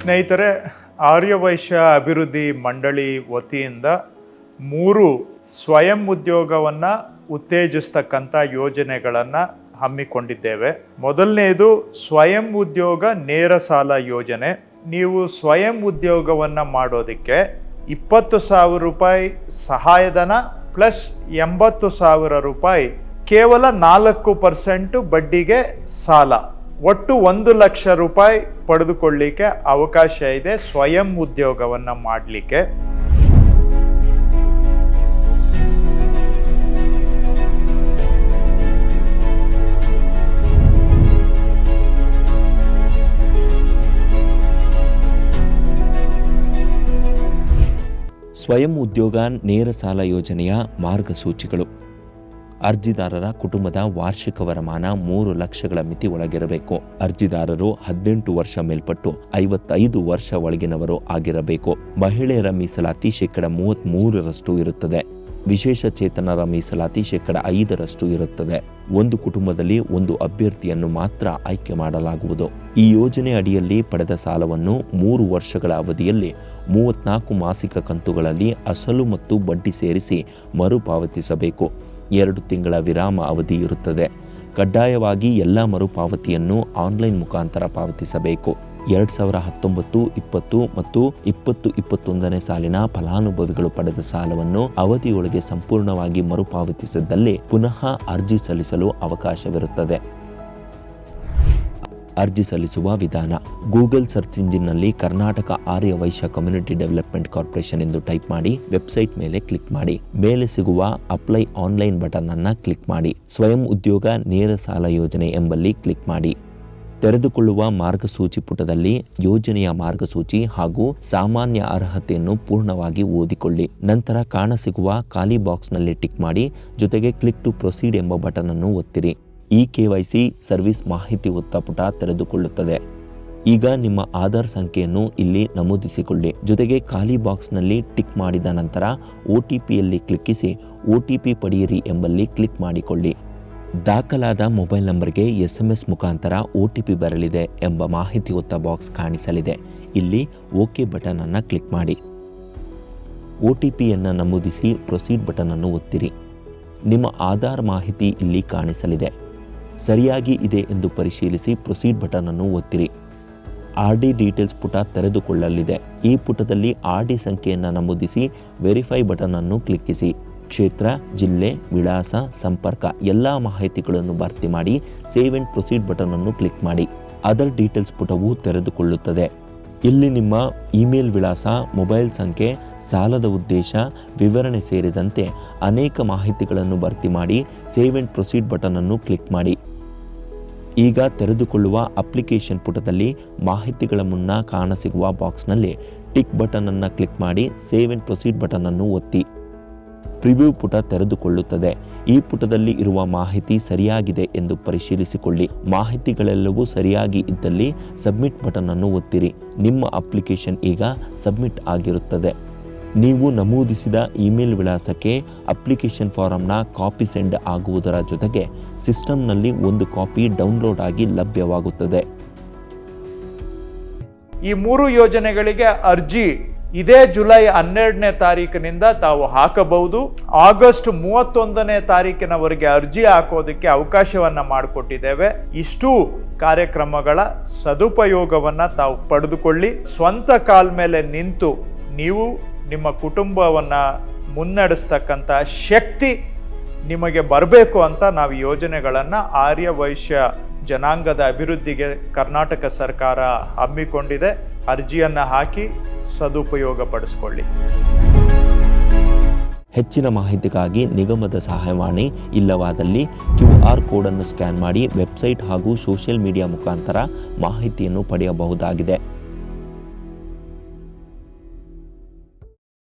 ಸ್ನೇಹಿತರೆ, ಆರ್ಯವೈಶ್ಯ ಅಭಿವೃದ್ಧಿ ಮಂಡಳಿ ವತಿಯಿಂದ ಮೂರು ಸ್ವಯಂ ಉದ್ಯೋಗವನ್ನು ಉತ್ತೇಜಿಸ್ತಕ್ಕಂಥ ಯೋಜನೆಗಳನ್ನು ಹಮ್ಮಿಕೊಂಡಿದ್ದೇವೆ. ಮೊದಲನೆಯದು ಸ್ವಯಂ ಉದ್ಯೋಗ ನೇರ ಸಾಲ ಯೋಜನೆ. ನೀವು ಸ್ವಯಂ ಉದ್ಯೋಗವನ್ನು ಮಾಡೋದಕ್ಕೆ ಇಪ್ಪತ್ತು ಸಾವಿರ ರೂಪಾಯಿ ಸಹಾಯಧನ ಪ್ಲಸ್ ಎಂಬತ್ತು ಸಾವಿರ ರೂಪಾಯಿ ಕೇವಲ ನಾಲ್ಕು ಪರ್ಸೆಂಟು ಬಡ್ಡಿಗೆ ಸಾಲ. ಒಟ್ಟು ಒಂದು ಲಕ್ಷ ರೂಪಾಯಿ ಪಡೆದುಕೊಳ್ಳಿಕ್ಕೆ ಅವಕಾಶ ಇದೆ ಸ್ವಯಂ ಉದ್ಯೋಗವನ್ನು ಮಾಡಲಿಕ್ಕೆ. ಸ್ವಯಂ ಉದ್ಯೋಗ ನೇರ ಸಾಲ ಯೋಜನೆಯ ಮಾರ್ಗಸೂಚಿಗಳು. ಅರ್ಜಿದಾರರ ಕುಟುಂಬದ ವಾರ್ಷಿಕ ವರಮಾನ ಮೂರು ಲಕ್ಷಗಳ ಮಿತಿ ಒಳಗಿರಬೇಕು. ಅರ್ಜಿದಾರರು ಹದಿನೆಂಟು ವರ್ಷ ಮೇಲ್ಪಟ್ಟು ಐವತ್ತೈದು ವರ್ಷ ಒಳಗಿನವರು ಆಗಿರಬೇಕು. ಮಹಿಳೆಯರ ಮೀಸಲಾತಿ ಶೇಕಡ ಮೂವತ್ತ್ ಮೂರರಷ್ಟು ಇರುತ್ತದೆ. ವಿಶೇಷ ಚೇತನರ ಮೀಸಲಾತಿ ಶೇಕಡ ಐದರಷ್ಟು ಇರುತ್ತದೆ. ಒಂದು ಕುಟುಂಬದಲ್ಲಿ ಒಂದು ಅಭ್ಯರ್ಥಿಯನ್ನು ಮಾತ್ರ ಆಯ್ಕೆ ಮಾಡಲಾಗುವುದು. ಈ ಯೋಜನೆ ಅಡಿಯಲ್ಲಿ ಪಡೆದ ಸಾಲವನ್ನು ಮೂರು ವರ್ಷಗಳ ಅವಧಿಯಲ್ಲಿ ಮೂವತ್ನಾಲ್ಕು ಮಾಸಿಕ ಕಂತುಗಳಲ್ಲಿ ಅಸಲು ಮತ್ತು ಬಡ್ಡಿ ಸೇರಿಸಿ ಮರುಪಾವತಿಸಬೇಕು. ಎರಡು ತಿಂಗಳ ವಿರಾಮ ಅವಧಿ ಇರುತ್ತದೆ. ಕಡ್ಡಾಯವಾಗಿ ಎಲ್ಲ ಮರುಪಾವತಿಯನ್ನು ಆನ್ಲೈನ್ ಮುಖಾಂತರ ಪಾವತಿಸಬೇಕು. ಎರಡು ಸಾವಿರ ಹತ್ತೊಂಬತ್ತು, ಇಪ್ಪತ್ತು ಮತ್ತು ಇಪ್ಪತ್ತು ಇಪ್ಪತ್ತೊಂದನೇ ಸಾಲಿನ ಫಲಾನುಭವಿಗಳು ಪಡೆದ ಸಾಲವನ್ನು ಅವಧಿಯೊಳಗೆ ಸಂಪೂರ್ಣವಾಗಿ ಮರುಪಾವತಿಸಿದ್ದಲ್ಲಿ ಪುನಃ ಅರ್ಜಿ ಸಲ್ಲಿಸಲು ಅವಕಾಶವಿರುತ್ತದೆ. ಅರ್ಜಿ ಸಲ್ಲಿಸುವ ವಿಧಾನ. Google search ಇಂಜಿನ್ನಲ್ಲಿ Karnataka Arya Vysya community development corporation ಎಂದು ಟೈಪ್ ಮಾಡಿ ವೆಬ್ಸೈಟ್ ಮೇಲೆ ಕ್ಲಿಕ್ ಮಾಡಿ. ಮೇಲೆ ಸಿಗುವ ಅಪ್ಲೈ ಆನ್ಲೈನ್ ಬಟನ್ ಅನ್ನ ಕ್ಲಿಕ್ ಮಾಡಿ. ಸ್ವಯಂ ಉದ್ಯೋಗ ನೇರ ಸಾಲ ಯೋಜನೆ ಎಂಬಲ್ಲಿ ಕ್ಲಿಕ್ ಮಾಡಿ. ತೆರೆದುಕೊಳ್ಳುವ ಮಾರ್ಗಸೂಚಿ ಪುಟದಲ್ಲಿ ಯೋಜನೆಯ ಮಾರ್ಗಸೂಚಿ ಹಾಗೂ ಸಾಮಾನ್ಯ ಅರ್ಹತೆಯನ್ನು ಪೂರ್ಣವಾಗಿ ಓದಿಕೊಳ್ಳಿ. ನಂತರ ಕಾಣಸಿಗುವ ಖಾಲಿ ಬಾಕ್ಸ್ನಲ್ಲಿ ಟಿಕ್ ಮಾಡಿ ಜೊತೆಗೆ ಕ್ಲಿಕ್ ಟು ಪ್ರೊಸೀಡ್ ಎಂಬ ಬಟನ್ ಅನ್ನು ಒತ್ತಿರಿ. ಇ ಸಿ ಸರ್ವಿಸ್ ಮಾಹಿತಿ ಉತ್ತಪುಟ ತೆರೆದುಕೊಳ್ಳುತ್ತದೆ. ಈಗ ನಿಮ್ಮ ಆಧಾರ್ ಸಂಖ್ಯೆಯನ್ನು ಇಲ್ಲಿ ನಮೂದಿಸಿಕೊಳ್ಳಿ. ಜೊತೆಗೆ ಖಾಲಿ ಬಾಕ್ಸ್ನಲ್ಲಿ ಟಿಕ್ ಮಾಡಿದ ನಂತರ ಒ ಟಿ ಪಿಯಲ್ಲಿ ಕ್ಲಿಕ್ಕಿಸಿ ಒ ಟಿ ಪಿ ಪಡೆಯಿರಿ ಎಂಬಲ್ಲಿ ಕ್ಲಿಕ್ ಮಾಡಿಕೊಳ್ಳಿ. ದಾಖಲಾದ ಮೊಬೈಲ್ ನಂಬರ್ಗೆ ಎಸ್ ಎಂ ಎಸ್ ಮುಖಾಂತರ ಒ ಟಿ ಪಿ ಬರಲಿದೆ ಎಂಬ ಮಾಹಿತಿ ಹೊತ್ತ ಬಾಕ್ಸ್ ಕಾಣಿಸಲಿದೆ. ಇಲ್ಲಿ ಓಕೆ ಬಟನ್ ಅನ್ನು ಕ್ಲಿಕ್ ಮಾಡಿ. ಒ ಟಿ ಪಿಯನ್ನು ನಮೂದಿಸಿ ಪ್ರೊಸೀಡ್ ಬಟನ್ ಅನ್ನು ಒತ್ತಿರಿ. ನಿಮ್ಮ ಆಧಾರ್ ಮಾಹಿತಿ ಇಲ್ಲಿ ಕಾಣಿಸಲಿದೆ. ಸರಿಯಾಗಿ ಇದೆ ಎಂದು ಪರಿಶೀಲಿಸಿ ಪ್ರೊಸೀಡ್ ಬಟನ್ ಅನ್ನು ಒತ್ತಿರಿ. ಆರ್ ಡಿ ಡೀಟೇಲ್ಸ್ ಪುಟ ತೆರೆದುಕೊಳ್ಳಲಿದೆ. ಈ ಪುಟದಲ್ಲಿ ಆರ್ ಡಿ ಸಂಖ್ಯೆಯನ್ನು ನಮೂದಿಸಿ ವೆರಿಫೈ ಬಟನ್ ಅನ್ನು ಕ್ಲಿಕ್ಕಿಸಿ. ಕ್ಷೇತ್ರ, ಜಿಲ್ಲೆ, ವಿಳಾಸ, ಸಂಪರ್ಕ ಎಲ್ಲ ಮಾಹಿತಿಗಳನ್ನು ಭರ್ತಿ ಮಾಡಿ ಸೇವ್ ಅಂಡ್ ಪ್ರೊಸೀಡ್ ಬಟನ್ ಅನ್ನು ಕ್ಲಿಕ್ ಮಾಡಿ. ಅದರ್ ಡೀಟೇಲ್ಸ್ ಪುಟವು ತೆರೆದುಕೊಳ್ಳುತ್ತದೆ. ಇಲ್ಲಿ ನಿಮ್ಮ ಇಮೇಲ್ ವಿಳಾಸ, ಮೊಬೈಲ್ ಸಂಖ್ಯೆ, ಸಾಲದ ಉದ್ದೇಶ, ವಿವರಣೆ ಸೇರಿದಂತೆ ಅನೇಕ ಮಾಹಿತಿಗಳನ್ನು ಭರ್ತಿ ಮಾಡಿ ಸೇವ್ ಅಂಡ್ ಪ್ರೊಸೀಡ್ ಬಟನ್ ಅನ್ನು ಕ್ಲಿಕ್ ಮಾಡಿ. ಈಗ ತೆರೆದುಕೊಳ್ಳುವ ಅಪ್ಲಿಕೇಶನ್ ಪುಟದಲ್ಲಿ ಮಾಹಿತಿಗಳ ಮುನ್ನ ಕಾಣಸಿಗುವ ಬಾಕ್ಸ್ನಲ್ಲಿ ಟಿಕ್ ಬಟನ್ ಅನ್ನು ಕ್ಲಿಕ್ ಮಾಡಿ ಸೇವ್ ಅಂಡ್ ಪ್ರೊಸೀಡ್ ಬಟನ್ ಅನ್ನು ಒತ್ತಿ. ಪ್ರಿವ್ಯೂ ಪುಟ ತೆರೆದುಕೊಳ್ಳುತ್ತದೆ. ಈ ಪುಟದಲ್ಲಿ ಇರುವ ಮಾಹಿತಿ ಸರಿಯಾಗಿದೆ ಎಂದು ಪರಿಶೀಲಿಸಿಕೊಳ್ಳಿ. ಮಾಹಿತಿಗಳೆಲ್ಲವೂ ಸರಿಯಾಗಿ ಇದ್ದಲ್ಲಿ ಸಬ್ಮಿಟ್ ಬಟನ್ ಅನ್ನು ಒತ್ತಿರಿ. ನಿಮ್ಮ ಅಪ್ಲಿಕೇಶನ್ ಈಗ ಸಬ್ಮಿಟ್ ಆಗಿರುತ್ತದೆ. ನೀವು ನಮೂದಿಸಿದ ಇಮೇಲ್ ವಿಳಾಸಕ್ಕೆ ಅಪ್ಲಿಕೇಶನ್ ಫಾರಂನ ಕಾಪಿ ಸೆಂಡ್ ಆಗುವುದರ ಜೊತೆಗೆ ಸಿಸ್ಟಮ್ನಲ್ಲಿ ಒಂದು ಕಾಪಿ ಡೌನ್ಲೋಡ್ ಆಗಿ ಲಭ್ಯವಾಗುತ್ತದೆ. ಈ ಮೂರು ಯೋಜನೆಗಳಿಗೆ ಅರ್ಜಿ ಇದೇ ಜುಲೈ ಹನ್ನೆರಡನೇ ತಾರೀಕಿನಿಂದ ತಾವು ಹಾಕಬಹುದು. ಆಗಸ್ಟ್ ಮೂವತ್ತೊಂದನೇ ತಾರೀಕಿನವರೆಗೆ ಅರ್ಜಿ ಹಾಕೋದಕ್ಕೆ ಅವಕಾಶವನ್ನ ಮಾಡಿಕೊಟ್ಟಿದ್ದೇವೆ. ಇಷ್ಟು ಕಾರ್ಯಕ್ರಮಗಳ ಸದುಪಯೋಗವನ್ನ ತಾವು ಪಡೆದುಕೊಳ್ಳಿ. ಸ್ವಂತ ಕಾಲ್ ಮೇಲೆ ನಿಂತು ನೀವು ನಿಮ್ಮ ಕುಟುಂಬವನ್ನು ಮುನ್ನಡೆಸ್ತಕ್ಕಂಥ ಶಕ್ತಿ ನಿಮಗೆ ಬರಬೇಕು ಅಂತ ನಾವು ಯೋಜನೆಗಳನ್ನು ಆರ್ಯ ವೈಶ್ಯ ಜನಾಂಗದ ಅಭಿವೃದ್ಧಿಗೆ ಕರ್ನಾಟಕ ಸರ್ಕಾರ ಹಮ್ಮಿಕೊಂಡಿದೆ. ಅರ್ಜಿಯನ್ನು ಹಾಕಿ ಸದುಪಯೋಗ ಪಡಿಸ್ಕೊಳ್ಳಿ ಹೆಚ್ಚಿನ ಮಾಹಿತಿಗಾಗಿ ನಿಗಮದ ಸಹಾಯವಾಣಿ ಇಲ್ಲವಾದಲ್ಲಿ ಕ್ಯೂ ಆರ್ ಕೋಡನ್ನು ಸ್ಕ್ಯಾನ್ ಮಾಡಿ ವೆಬ್ಸೈಟ್ ಹಾಗೂ ಸೋಷಿಯಲ್ ಮೀಡಿಯಾ ಮುಖಾಂತರ ಮಾಹಿತಿಯನ್ನು ಪಡೆಯಬಹುದಾಗಿದೆ.